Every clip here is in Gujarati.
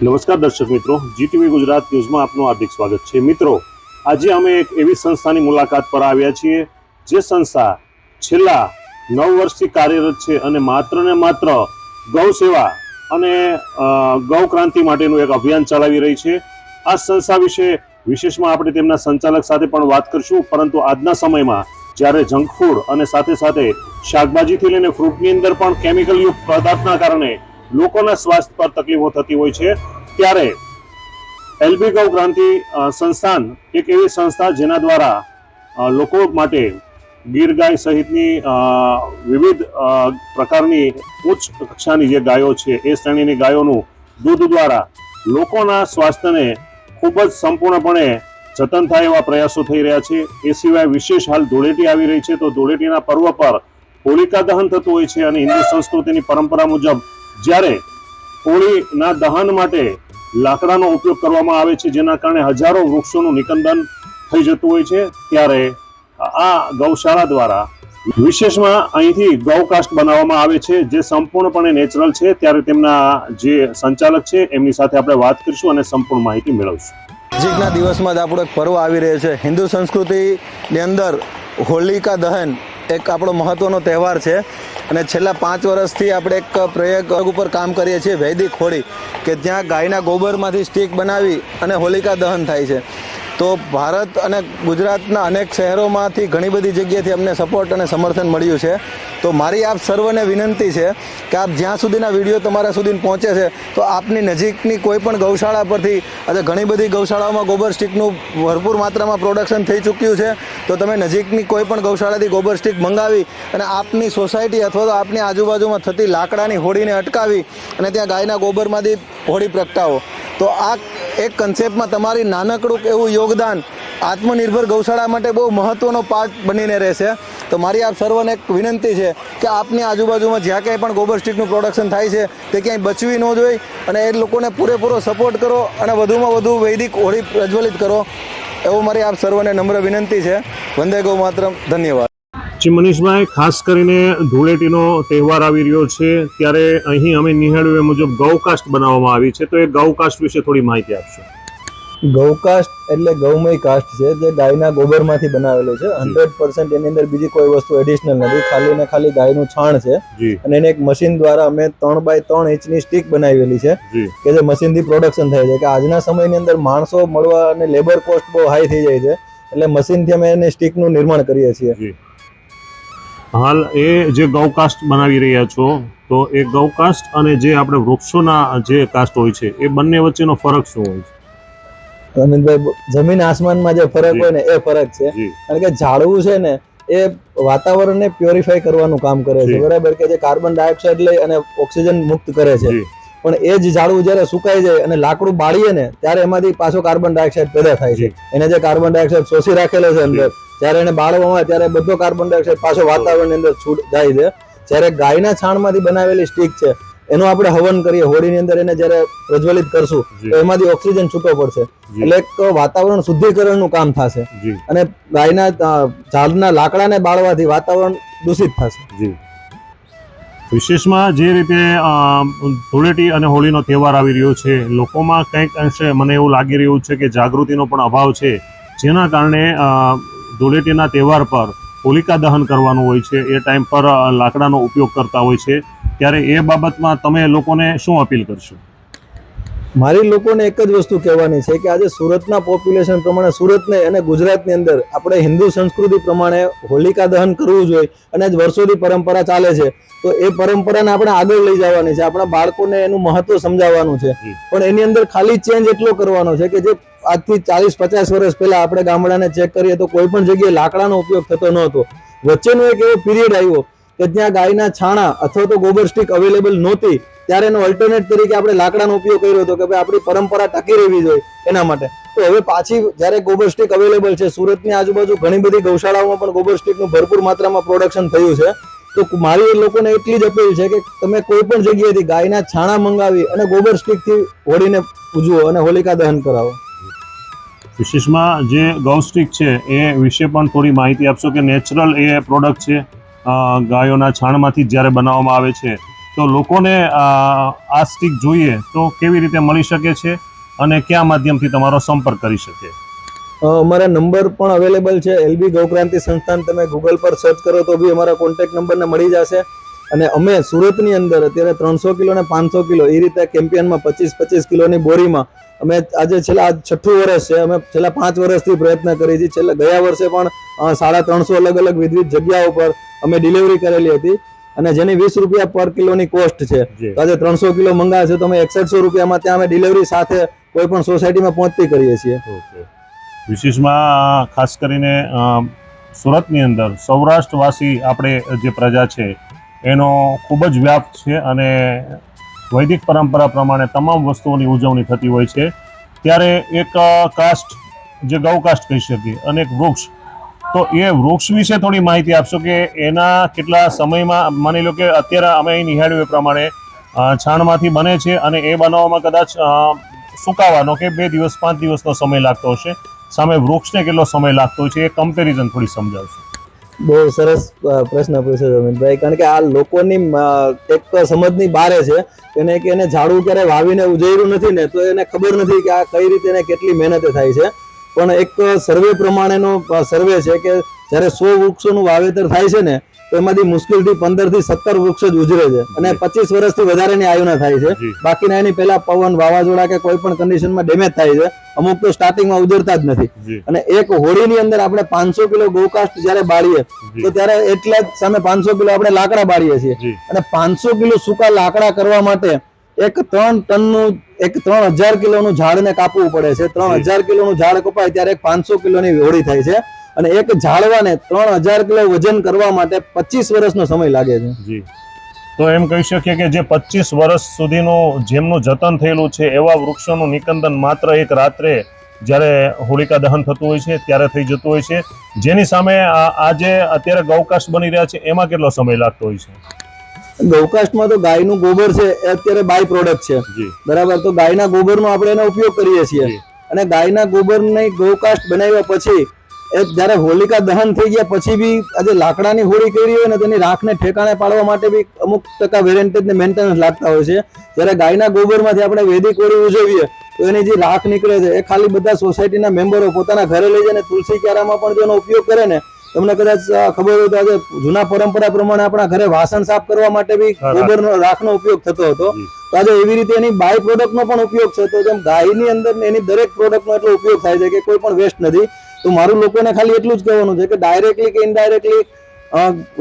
નમસ્કાર દર્શક મિત્રો જીટીવી ગુજરાત ન્યૂઝમાં આપનું હાર્દિક સ્વાગત છે. મિત્રો, આજે અમે એક એવી સંસ્થાની મુલાકાત પર આવ્યા છીએ, જે સંસ્થા છેલ્લા નવ વર્ષથી કાર્યરત છે અને માત્ર ને માત્ર ગૌ સેવા અને ગૌ ક્રાંતિ માટેનું એક અભિયાન ચલાવી રહી છે. આ સંસ્થા વિશે વિશેષમાં આપણે તેમના સંચાલક સાથે પણ વાત કરશું, પરંતુ આજના સમયમાં જ્યારે જંક ફૂડ અને સાથે સાથે શાકભાજીથી લઈને ફ્રૂટની અંદર પણ કેમિકલયુક્ત પદાર્થના કારણે લોકોના સ્વાસ્થ્ય પર તકલીફો થતી હોય છે. ત્યારે એલબી ગૌ ક્રાંતિ સંસ્થાન એક એવી સંસ્થા જેના દ્વારા લોકો માટે ગીર ગાય સહિતની વિવિધ પ્રકારની ઉચ્ચ કક્ષાની જે ગાયો છે, એ શ્રેણીની ગાયોનું દૂધ દ્વારા લોકોના સ્વાસ્થ્યને ખૂબ જ સંપૂર્ણપણે જતન થાય એવા પ્રયાસો થઈ રહ્યા છે. એ સિવાય વિશેષ હાલ ધૂળેટી આવી રહી છે. તો ધૂળેટીના પર્વ પર હોલિકા દહન થતું હોય છે અને હિન્દુ સંસ્કૃતિની પરંપરા મુજબ જ્યારે હોળીના દહન માટે લાકડાનો ઉપયોગ કરવામાં આવે છે, જેના કારણે હજારો વૃક્ષોનું નિકંદન થઈ જતું હોય છે, ત્યારે આ ગૌશાળા દ્વારા વિશેષમાં અહીંથી ગૌકાસ્ટ બનાવવામાં આવે છે, જે સંપૂર્ણપણે નેચરલ છે. ત્યારે તેમના જે સંચાલક છે, એમની સાથે આપણે વાત કરીશું અને સંપૂર્ણ માહિતી મેળવશું. નજીકના દિવસમાં જ આપણો એક પર્વ આવી રહ્યો છે. હિન્દુ સંસ્કૃતિની અંદર હોલિકા દહન એક આપણો મહત્વનો તહેવાર છે. અને છેલ્લા પાંચ વર્ષથી આપણે એક પ્રયોગ ઉપર કામ કરીએ છીએ, વૈદિક હોળી, કે જ્યાં ગાયના ગોબરમાંથી સ્ટીક બનાવી અને હોલિકા દહન થાય છે. તો ભારત અને ગુજરાતના અનેક શહેરોમાંથી ઘણી બધી જગ્યાએથી અમને સપોર્ટ અને સમર્થન મળ્યું છે. તો મારી આપ સર્વને વિનંતી છે કે આપ જ્યાં સુધીના વીડિયો તમારા સુધી પહોંચે છે, તો આપની નજીકની કોઈ પણ ગૌશાળા પરથી, આજે ઘણી બધી ગૌશાળાઓમાં ગોબર સ્ટીકનું ભરપૂર માત્રામાં પ્રોડક્શન થઈ ચૂક્યું છે, તો તમે નજીકની કોઈ પણ ગૌશાળાથી ગોબર સ્ટીક મંગાવી અને આપની સોસાયટી અથવા તો આપની આજુબાજુમાં થતી લાકડાની હોડીને અટકાવી અને ત્યાં ગાયના ગોબરમાંથી હોડી પ્રગટાવો. તો આ એક કન્સેપ્ટમાં તમારી નાનકડું એવું યોગદાન આત્મનિર્ભર ગૌશાળા માટે બહુ મહત્ત્વનો પાર્ટ બનીને રહેશે. તો મારી આપ સર્વને એક વિનંતી છે કે આપની આજુબાજુમાં જ્યાં ક્યાંય પણ ગોબર સ્ટીકનું પ્રોડક્શન થાય છે, તે ક્યાંય બચવી ન જોઈએ અને એ લોકોને પૂરેપૂરો સપોર્ટ કરો અને વધુમાં વધુ વૈદિક હોળી પ્રજ્વલિત કરો, એવું મારી આપ સર્વને નમ્ર વિનંતી છે. વંદે ગૌ માતરમ ધન્યવાદ. જી મનીષભાઈ, ખાસ કરીને ધૂળેટીનો તહેવાર આવી રહ્યો છે, ત્યારે અહીં અમે નિહાળ્યું એ મુજબ ગૌકાસ્ટ બનાવવામાં આવી છે, તો એ ગૌકાસ્ટ વિશે થોડી માહિતી આપશો? ગૌકાસ્ટ એટલે ગૌમય કાસ્ટ છે જે ગાયના ગોબરમાંથી બનાવેલો છે. હંડ્રેડ પર્સન્ટ એની અંદર બીજી કોઈ વસ્તુ એડિશનલ નથી. ખાલી ને ખાલી ગાયનું છાણ છે. અને એને એક મશીન દ્વારા અમે ત્રણ બાય ત્રણ ઇંચની સ્ટીક બનાવેલી છે કે જે મશીનથી પ્રોડક્શન થાય છે. કે આજના સમયની અંદર માણસો મળવા અને લેબર કોસ્ટ બહુ હાઈ થઈ જાય છે. એટલે મશીનથી અમે એને સ્ટીકનું નિર્માણ કરીએ છીએ. હાલ એ જે ગૌકાસ્ટ બનાવી રહ્યા છો તો એ ગૌકાસ્ટ અને જે આપણે વૃક્ષોના જે કાસ્ટ હોય છે એ બંને વચ્ચેનો ફરક શું હોય અમિતભાઈ જમીન આસમાનમાં જે ફરક હોય ને એ ફરક છે. કારણ કે ઝાડવું છે ને એ વાતાવરણને પ્યોરિફાય કરવાનું કામ કરે છે. બરાબર કે જે કાર્બન ડાયોક્સાઇડ લઈ અને ઓક્સિજન મુક્ત કરે છે. પણ એ જ ઝાડવું જ્યારે સુકાઈ જાય અને લાકડું બાળીએ ને ત્યારે એમાંથી પાછો કાર્બન ડાયોક્સાઇડ પેદા થાય છે. એને જે કાર્બન ડાયોક્સાઇડ શોષી રાખેલો છે અંદર જ્યારે એને બાળવામાં આવે ત્યારે બધો કાર્બન ડાયોક્સાઇડ પાછો વાતાવરણની અંદર છૂટ જાય છે. જ્યારે ગાયના છાણમાંથી બનાવેલી સ્ટીક છે એનું આપણે હવન કરીએ હોળીની અંદર એને જ્યારે પ્રજ્વલિત કરશું તો એમાંથી ઓક્સિજન છૂટો પડશે. એટલે એક વાતાવરણ શુદ્ધિકરણનું કામ થશે. અને ગાયના ઝાડના લાકડાને બાળવાથી વાતાવરણ દૂષિત થશે. વિશેષમાં જે રીતે ધૂળેટી અને હોળીનો તહેવાર આવી રહ્યો છે લોકોમાં કંઈક અંશે મને એવું લાગી રહ્યું છે કે જાગૃતિનો પણ અભાવ છે. જેના કારણે ધૂળેટીના તહેવાર પર હોલિકા દહન કરવાનું હોય છે. એ ટાઈમ પર લાકડાનો ઉપયોગ કરતા હોય છે. ત્યારે એ બાબતમાં તમે લોકોને શું અપીલ કરશો? મારી લોકોને એક જ વસ્તુ કહેવાની છે કે આજે સુરતના પોપ્યુલેશન પ્રમાણે સુરતને અને ગુજરાતની અંદર આપણે હિન્દુ સંસ્કૃતિ પ્રમાણે હોલિકા દહન કરવું જોઈએ અને આજ વર્ષોથી પરંપરા ચાલે છે. તો એ પરંપરાને આપણે આગળ લઈ જવાની છે. આપણા બાળકોને એનું મહત્વ સમજાવવાનું છે. પણ એની અંદર ખાલી ચેન્જ એટલો કરવાનો છે કે જે આજથી ચાલીસ પચાસ વર્ષ પહેલા આપણે ગામડાને ચેક કરીએ તો કોઈ પણ જગ્યાએ લાકડાનો ઉપયોગ થતો નહોતો. વચ્ચેનો એક એવો પીરિયડ આવ્યો કે ત્યાં ગાયના છાણા અથવા તો ગોબર સ્ટીક અવેલેબલ નહોતી, ત્યારે એનો અલ્ટરનેટ તરીકે આપણે લાકડાનો ઉપયોગ કર્યો હતો કે ભાઈ આપણી પરંપરા ટકી રહેવી જોઈએ એના માટે. તો હવે પાછી જ્યારે ગોબર સ્ટીક અવેલેબલ છે, સુરતની આજુબાજુ ઘણી બધી ગૌશાળાઓમાં પણ ગોબર સ્ટીકનું ભરપૂર માત્રામાં પ્રોડક્શન થયું છે. તો મારી એ લોકોને એટલી જ અપીલ છે કે તમે કોઈ પણ જગ્યાએથી ગાયના છાણા મંગાવી અને ગોબર સ્ટીકથી હોળીને પૂજવો અને હોલિકા દહન કરાવો. વિશેષમાં જે ગૌસ્ટિક છે, એ વિશે પણ થોડી માહિતી આપશો કે નેચરલ એ પ્રોડક્ટ છે? ગાયોના છાણમાંથી જ્યારે બનાવવામાં આવે છે, તો લોકોને, આ સ્ટીક જોઈએ તો કેવી રીતે મળી શકે છે અને કયા માધ્યમથી તમારો સંપર્ક કરી શકે? અમારા નંબર પણ અવેલેબલ છે. એલબી ગૌક્રાંતિ સંસ્થાન તમે ગૂગલ પર સર્ચ કરો તો બી અમારા કોન્ટેક્ટ નંબરને મળી જશે. અને અમે સુરતની અંદર અત્યારે ત્રણસો કિલો ને પાંચસો કિલો એ રીતે કેમ્પિયનમાં પચીસ પચીસ કિલોની બોરીમાં અમે આજે છેલ્લા આ છઠ્ઠું વર્ષ છે અમે છેલ્લા પાંચ વર્ષથી પ્રયત્ન કરી છે. છેલ્લા ગયા વર્ષે પણ સાડા ત્રણસો અલગ અલગ વિવિધ જગ્યાઓ પર અમે ડિલિવરી કરેલી હતી અને જેની વીસ રૂપિયા પર કિલોની કોસ્ટ છે. તો આજે ત્રણસો કિલો મંગાવે છે તો અમે એકસઠસો રૂપિયામાં ત્યાં અમે ડિલિવરી સાથે કોઈ પણ સોસાયટીમાં પહોંચતી કરીએ છીએ. વિશેષમાં ખાસ કરીને સુરતની અંદર સૌરાષ્ટ્રવાસી આપણે જે પ્રજા છે એનો ખૂબ જ વ્યાપ છે અને વૈદિક પરંપરા પ્રમાણે તમામ વસ્તુઓની ઉજવણી થતી હોય છે. ત્યારે એક કાસ્ટ જે ગૌકાસ્ટ કહી શકીએ, અને એક વૃક્ષ. તો એ વૃક્ષ વિશે થોડી માહિતી આપશો કે એના કેટલા સમયમાં, માની લો કે અત્યારે અમે અહીં નિહાળ્યું એ પ્રમાણે છાણમાંથી બને છે અને એ બનાવવામાં કદાચ સુકાવાનો કે બે દિવસ, પાંચ દિવસનો સમય લાગતો હશે. સામે વૃક્ષને કેટલો સમય લાગતો હોય છે એ કમ્પેરિઝન થોડી સમજાવશો. બહુ સરસ પ્રશ્ન પૂછ્યો જમીનભાઈ કારણ કે આ લોકોની એક સમજની બારે છે. એને કે એને ઝાડવું ક્યારે વાવીને ઉજેર્યું નથી ને, તો એને ખબર નથી કે આ કઈ રીતે એને કેટલી મહેનત થાય છે. પણ એક સર્વે પ્રમાણેનો સર્વે છે કે જ્યારે સો વૃક્ષોનું વાવેતર થાય છે ને તો એમાંથી મુશ્કેલથી પંદરથી સત્તર વૃક્ષ જ ઉજરે છે. અને. પચીસ વર્ષથી વધારેની આયુના થાય છે. બાકીના એની પહેલા પવન વાવાઝોડા કે કોઈ પણ કન્ડિશનમાં ડેમેજ થાય છે. અમુક તો સ્ટાર્ટિંગમાં ઉજરતા જ નથી. અને એક હોળીની અંદર આપણે પાંચસો કિલો ગૌકાસ્ટ જ્યારે બાળીએ તો ત્યારે એટલા જ સામે પાંચસો કિલો આપણે લાકડા બાળીએ છીએ. અને પાંચસો કિલો સૂકા લાકડા કરવા માટે એક ત્રણ ટનનું એક ત્રણ હજાર કિલોનું ઝાડને કાપવું પડે છે. ત્રણ હજાર કિલોનું ઝાડ કપાય ત્યારે એક પાંચસો કિલોની હોળી થાય છે. અને એક ઝાડવાને ત્રણ હજાર કિલો વજન કરવા માટે પચીસ વર્ષનો સમય લાગે છે. જી. તો એમ કહી શકીએ કે જે પચીસ વર્ષ સુધીનું જેમનું જતન થયેલું છે એવા વૃક્ષોનું નિકંદન માત્ર એક રાત્રે જ્યારે હોળિકા દહન થતું હોય છે ત્યારે થઈ જતું હોય છે. જેની સામે આ- આજે અત્યારે ગૌકાશ બની રહ્યા છે એમાં કેટલો સમય લાગતો હોય છે? ગૌકાષ્ટમાં તો ગાયનું ગોબર છે એ અત્યારે બાય પ્રોડક્ટ છે. જી. બરાબર? તો ગાયના ગોબરનો આપણે એનો ઉપયોગ કરીએ છીએ. અને ગાયના ગોબરની ગૌકાસ્ટ બનાવ્યા પછી એ જ્યારે હોલિકા દહન થઈ ગયા પછી બી આજે લાકડાની હોળી કરી હોય ને તેની રાખને ઠેકાણે પાડવા માટે બી અમુક ટકા વેરેન્ટેજ ને મેન્ટેનન્સ લાગતા હોય છે. જ્યારે ગાયના ગોબરમાંથી આપણે વેદિક હોળી ઉજવીએ તો એની જે રાખ નીકળે છે એ ખાલી બધા સોસાયટીના મેમ્બરો પોતાના ઘરે લઈ જઈને તુલસી ક્યારામાં પણ એનો ઉપયોગ કરે ને તમને કદાચ ખબર હોય તો આજે જૂના પરંપરા પ્રમાણે આપણા ઘરે વાસણ સાફ કરવા માટે બી ગોબરનો રાખનો ઉપયોગ થતો હતો. તો આજે એવી રીતે એની બાય પ્રોડક્ટનો પણ ઉપયોગ છે તો જેમ ગાયની અંદર એની દરેક પ્રોડક્ટનો એટલો ઉપયોગ થાય છે કે કોઈ પણ વેસ્ટ નથી. તો મારું લોકોને ખાલી એટલું જ કહેવાનું છે કે ડાયરેક્ટલી કે ઇનડાયરેક્ટલી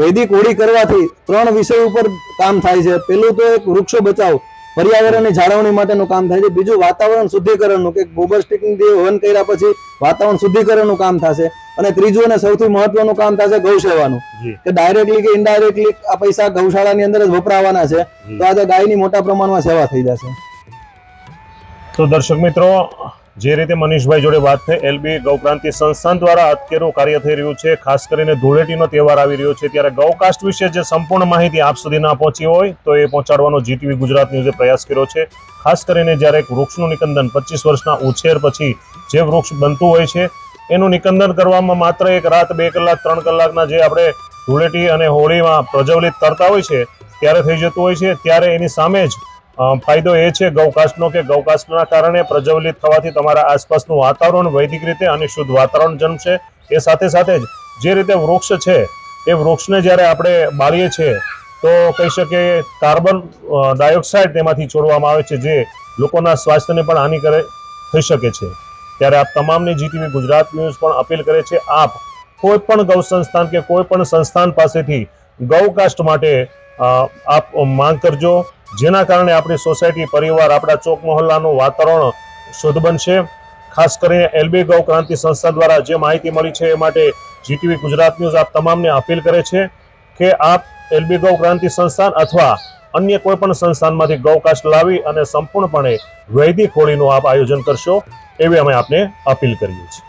વૈદિક હોળી કરવાથી ત્રણ વિષય ઉપર કામ થાય છે. પેલું તો એક વૃક્ષો બચાવ પર્યાવરણની જાળવણી માટેનું કામ થાય છે. બીજું વાતાવરણ શુદ્ધિકરણનું કે ગોબર સ્ટીકની હવન કર્યા પછી વાતાવરણ શુદ્ધિકરણનું કામ થશે. અને ત્રીજું અને સૌથી મહત્વનું કામ થશે ગૌસેવાનું કે ડાયરેક્ટલી કે ઇનડાયરેક્ટલી આ પૈસા ગૌશાળાની અંદર જ વપરાવાના છે. તો આજે ગાયની મોટા પ્રમાણમાં સેવા થઈ જશે. તો દર્શક મિત્રો જે રીતે મનીષભાઈ જોડે વાત થઈ, એલબી ગૌક્રાંતિ સંસ્થાન દ્વારા અત્યારું કાર્ય થઈ રહ્યું છે. ખાસ કરીને ધૂળેટીનો તહેવાર આવી રહ્યો છે ત્યારે ગૌકાસ્ટ વિશે જે સંપૂર્ણ માહિતી આપ સુધી ના પહોંચી હોય, તો એ પહોંચાડવાનો જીટીવી ગુજરાત ન્યૂઝે પ્રયાસ કર્યો છે. ખાસ કરીને જ્યારે એક વૃક્ષનું નિકંદન પચીસ વર્ષના ઉછેર પછી જે વૃક્ષ બનતું હોય છે, એનું નિકંદન કરવામાં માત્ર એક રાત, બે કલાક, ત્રણ કલાકના જે આપણે ધૂળેટી અને હોળીમાં પ્રજ્વલિત કરતા હોય છે, ત્યારે થઈ જતું હોય છે. ત્યારે એની સામે જ ફાયદો એ છે ગૌકાસ્ટનો કે ગૌકાસ્ટના કારણે પ્રજ્વલિત થવાથી તમારા આસપાસનું વાતાવરણ વૈદિક રીતે અને શુદ્ધ વાતાવરણ જન્મશે. એ સાથે સાથે જ જે રીતે વૃક્ષ છે, એ વૃક્ષને જ્યારે આપણે બાળીએ છીએ, તો કહી શકીએ કાર્બન ડાયોક્સાઇડ તેમાંથી છોડવામાં આવે છે, જે લોકોના સ્વાસ્થ્યને પણ હાનિ કરે, થઈ શકે છે. ત્યારે આપ તમામને જીટીવી ગુજરાત ન્યૂઝ પણ અપીલ કરે છે, આપ કોઈ પણ ગૌ સંસ્થાન કે કોઈ પણ સંસ્થાન પાસેથી ગૌકાસ્ટ માટે આપ માંગ કરજો. જેના કારણે આપણી સોસાયટી, પરિવાર, આપણા ચોક મહોલ્લાનું વાતાવરણ શુદ્ધ બનશે. ખાસ કરીને એલબી ગૌ ક્રાંતિ સંસ્થા દ્વારા જે માહિતી મળી છે એ માટે જીટીવી ગુજરાત ન્યૂઝ આપ તમામને અપીલ કરે છે કે આપ એલબી ગૌ ક્રાંતિ સંસ્થાન અથવા અન્ય કોઈપણ સંસ્થાનમાંથી ગૌકાસ્ટ લાવી અને સંપૂર્ણપણે વૈદિક હોળીનું આપ આયોજન કરશો, એવી અમે આપને અપીલ કરીએ છીએ.